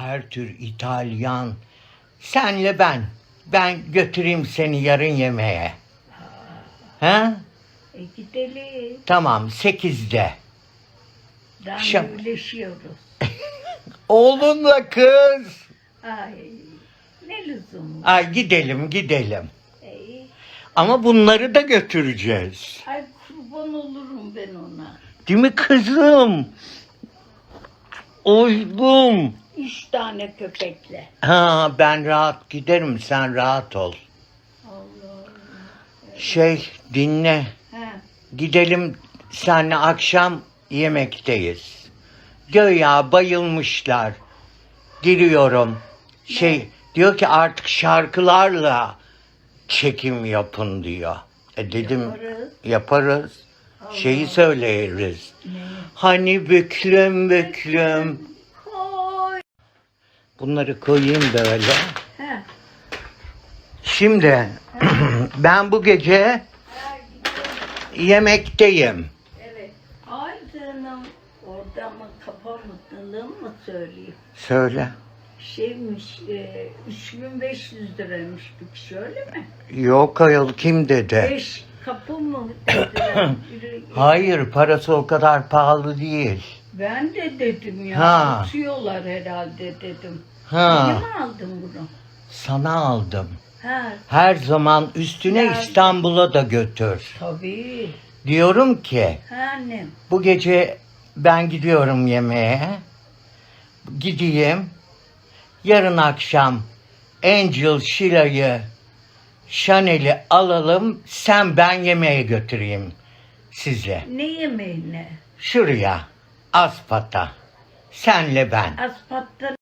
her tür İtalyan. Senle ben. Ben götüreyim seni yarın yemeğe. Ha? E gidelim. Tamam sekizde. Şam- Randevuleşiyoruz. Oğlunla kız. Ay ne lüzum. Ay gidelim gidelim. Ey, Ama bunları da götüreceğiz. ay kurban olurum ben ona. Değil mi kızım? Oydum. Üç tane köpekle. Ha ben rahat giderim sen rahat ol. Allah. Şey dinle. Ha, Gidelim senle akşam yemekteyiz. Göya bayılmışlar. Giriyorum. Şey diyor ki artık şarkılarla çekim yapın diyor. E dedim Yaparız. yaparız. Şeyi söyleriz. ne? Hani büklüm büklüm. Bunları koyayım böyle. Ha. Şimdi ben bu gece yemekteyim. Evet. Ay canım. Orada mı kapamadığını mı söyleyeyim? Söyle. Şeymiş, e, 3500 liraymış bir kişi öyle mi? Yok ayol kim dedi? Beş kapı mı dediler? Hayır parası o kadar pahalı değil. Ben de dedim ya. Ha. Atıyorlar herhalde dedim. Ha Niye mi aldın bunu? sana aldım. Ha Her zaman üstüne? İstanbul'a da götür. tabii. Diyorum ki Ha annem. bu gece ben gidiyorum yemeğe. Gideyim. Yarın akşam Angel Sheila'yı Chanel'i alalım. Sen ben yemeğe götüreyim size. Ne yemeğine? Şuraya. Aspata. Senle ben. Aspatta